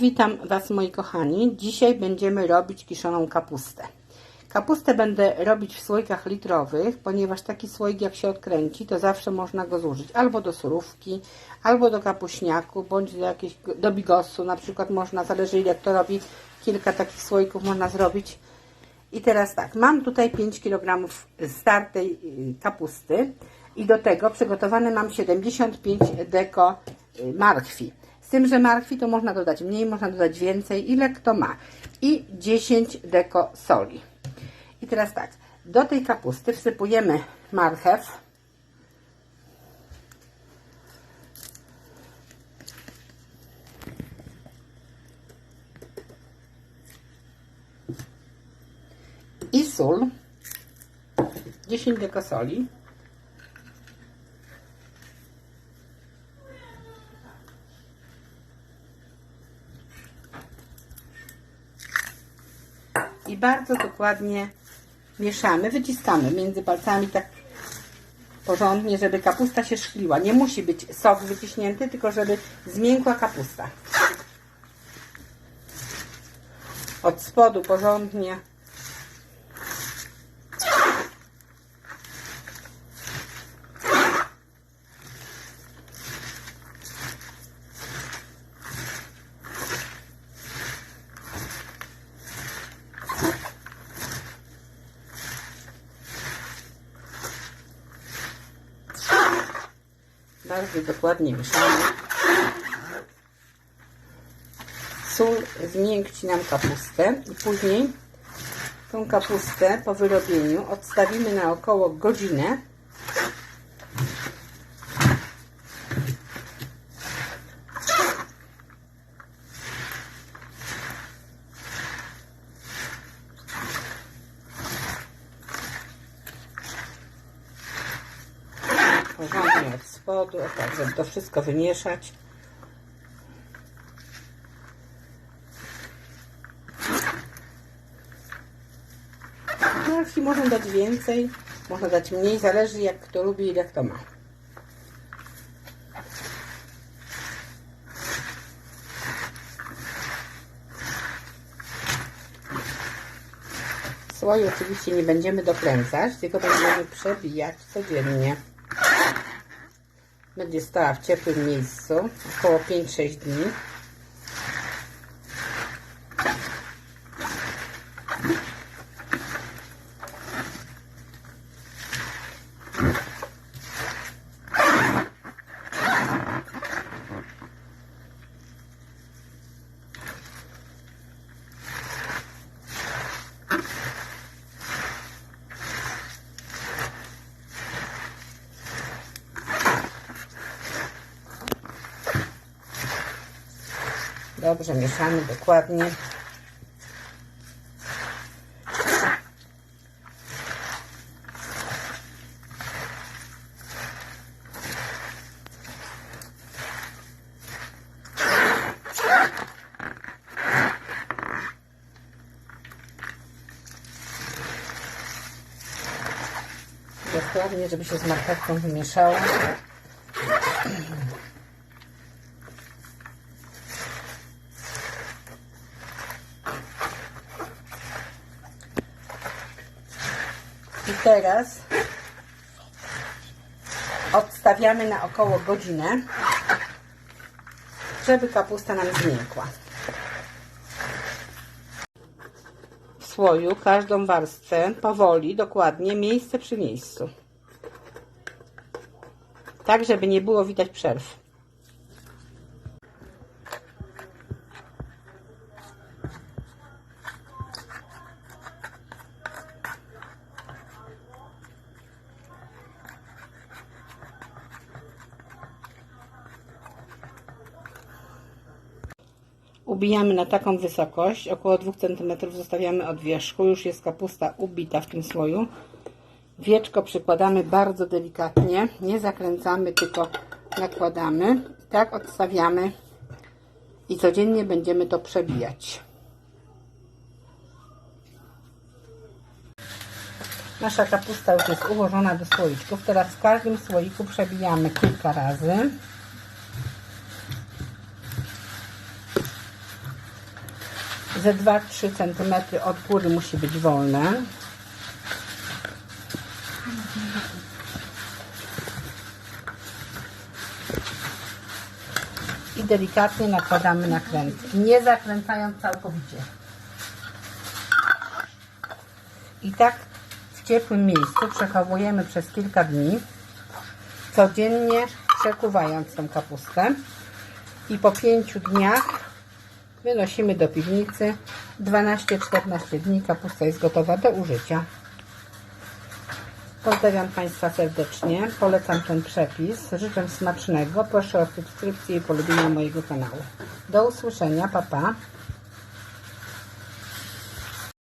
Witam Was moi kochani. Dzisiaj będziemy robić kiszoną kapustę. Kapustę będę robić w słoikach litrowych, ponieważ taki słoik jak się odkręci, to zawsze można go zużyć albo do surówki, albo do kapuśniaku, bądź do jakiegoś, do bigosu na przykład można, zależy ile kto robi, kilka takich słoików można zrobić. I teraz tak, mam tutaj 5 kg startej kapusty i do tego przygotowane mam 75 deko y, marchwi. Z tym, że marchwi to można dodać mniej, można dodać więcej, ile kto ma. I 10 deko soli. I teraz tak, do tej kapusty wsypujemy marchew. I sól. 10 deko soli. I bardzo dokładnie mieszamy, wyciskamy między palcami tak porządnie, żeby kapusta się szkliła. Nie musi być sok wyciśnięty, tylko żeby zmiękła kapusta. Od spodu porządnie. Bardzo dokładnie mieszamy. Sól zmiękci nam kapustę i później tą kapustę po wyrobieniu odstawimy na około godzinę. Porządnie od spodu, tak, żeby to wszystko wymieszać. No, można dać więcej, można dać mniej, zależy jak kto lubi i ile kto ma. Słoju oczywiście nie będziemy dokręcać, tylko będziemy przebijać codziennie. Będzie stała w ciepłym miejscu około 5-6 dni. Dobrze mieszamy dokładnie. Dokładnie, żeby się z marchewką wymieszało. I teraz odstawiamy na około godzinę, żeby kapusta nam zmiękła. W słoju każdą warstwę powoli, dokładnie, miejsce przy miejscu. Tak, żeby nie było widać przerw. Ubijamy na taką wysokość, około 2 cm zostawiamy od wierzchu. Już jest kapusta ubita w tym słoju. Wieczko przykładamy bardzo delikatnie, nie zakręcamy, tylko nakładamy. Tak odstawiamy i codziennie będziemy to przebijać. Nasza kapusta już jest ułożona do słoiczków. Teraz w każdym słoiku przebijamy kilka razy. Ze 2-3 cm od góry musi być wolne. I delikatnie nakładamy nakrętki, nie zakręcając całkowicie. I tak w ciepłym miejscu przechowujemy przez kilka dni, codziennie przekuwając tą kapustę. I po pięciu dniach wynosimy do piwnicy. 12-14 dni kapusta jest gotowa do użycia. Pozdrawiam Państwa serdecznie. Polecam ten przepis. Życzę smacznego. Proszę o subskrypcję i polubienie mojego kanału. Do usłyszenia. Pa, pa.